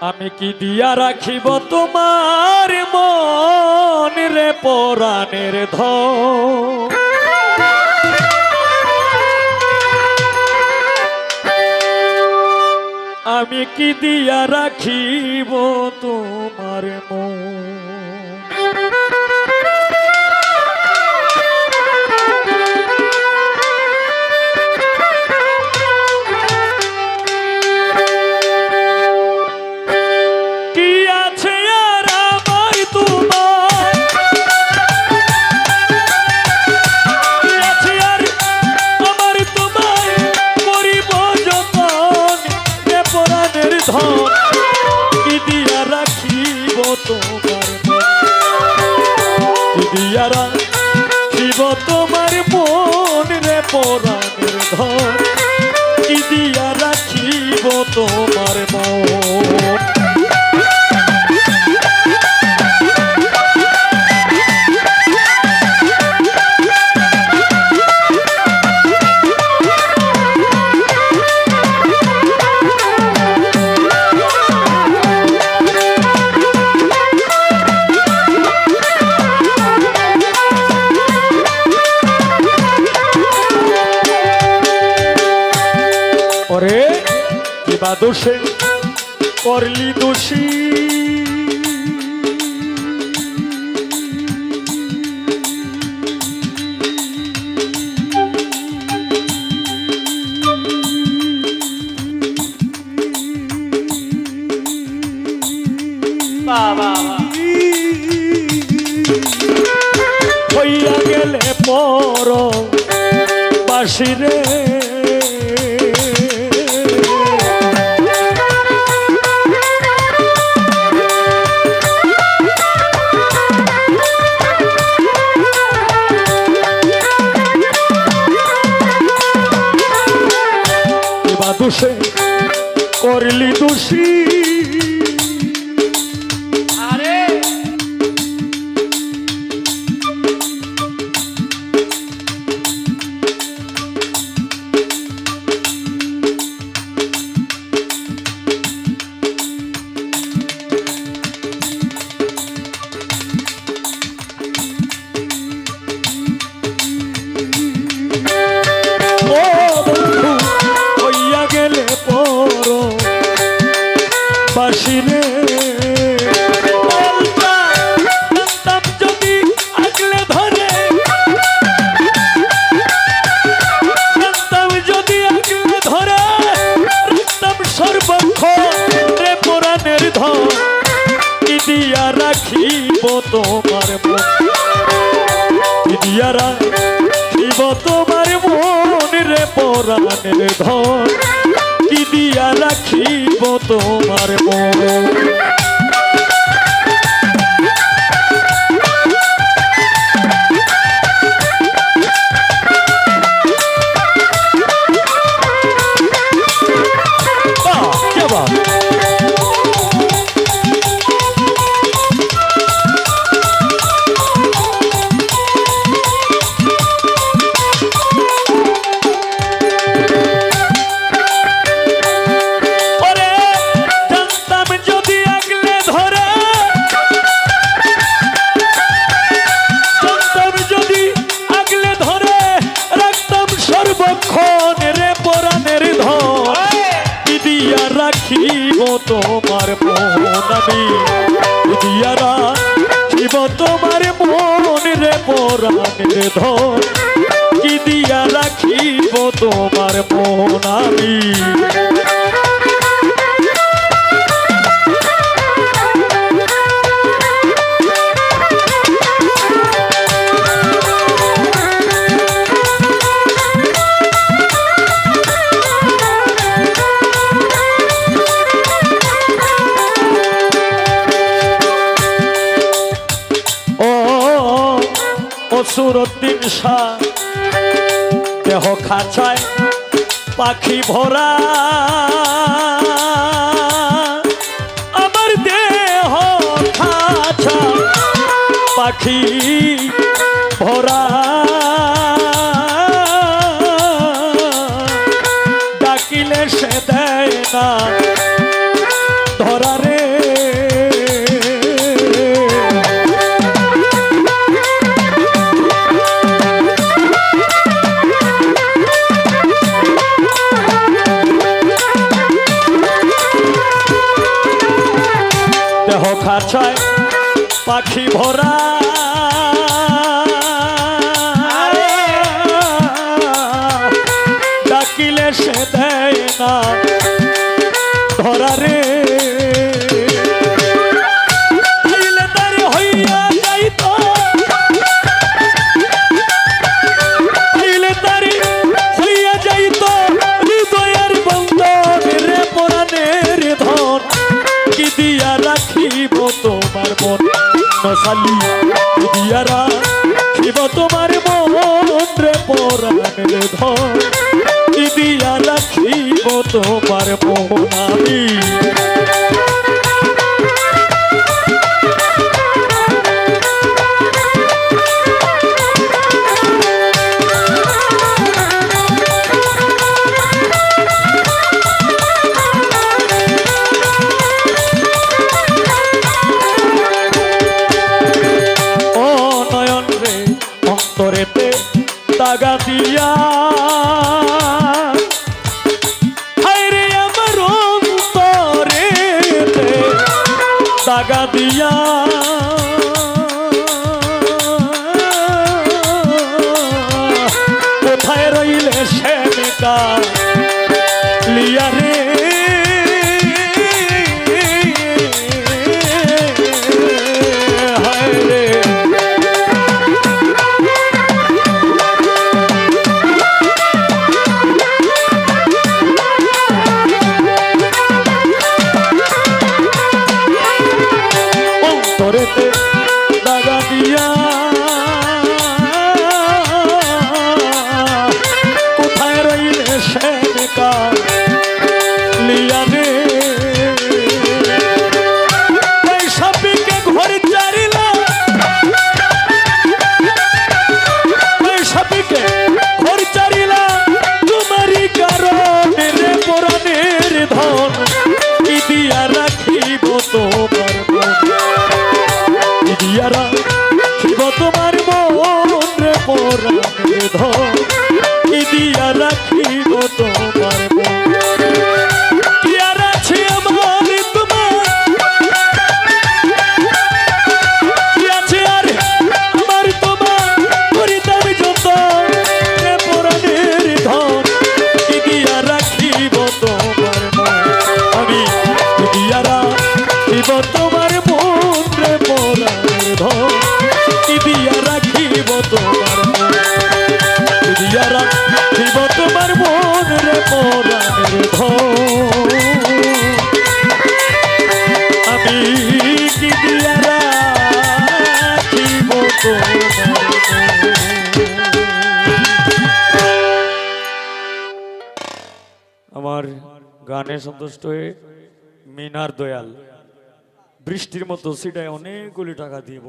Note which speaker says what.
Speaker 1: আমি কি দিয়া রাখিব তোমার মন রে পরাণের ধ আমি কি দিয়া রাখিব তোমার মন? কি শিব তোমার মন রে পরাণের ধর কি দিয়া তোমার মন? কিবা দোষে করলি দোষী। হইয়া গেলে পর বাসিরে দোষে করলি দোষী। রাখিব তোমার দিয়া রাখিব তোমার মন রে পরাণের ধন। কি দিয়া রাখিব তোমার মন। বাহ, কে পরাণের ধন কি দিয়া রাখিব তোমার মন আমি? অসুরদ্দিন শাহ দেহ খাঁচায় পাখি ভরা। আমার দেহ খাঁচা পাখি ভরা। ডাকিলে সে দেয় না পাখি ভরা। ডাকিলে সে দেয় না। ধরারে শালী দিয়ারা শিব তোমার মন্দ্রে পরাণ ধর দিদিয়া রাখিব তোমার লাগা দিয়া আমার গানে সন্তুষ্ট হয়ে মিনার দয়াল বৃষ্টির মতো সেটায় অনেকগুলি টাকা দিয়ে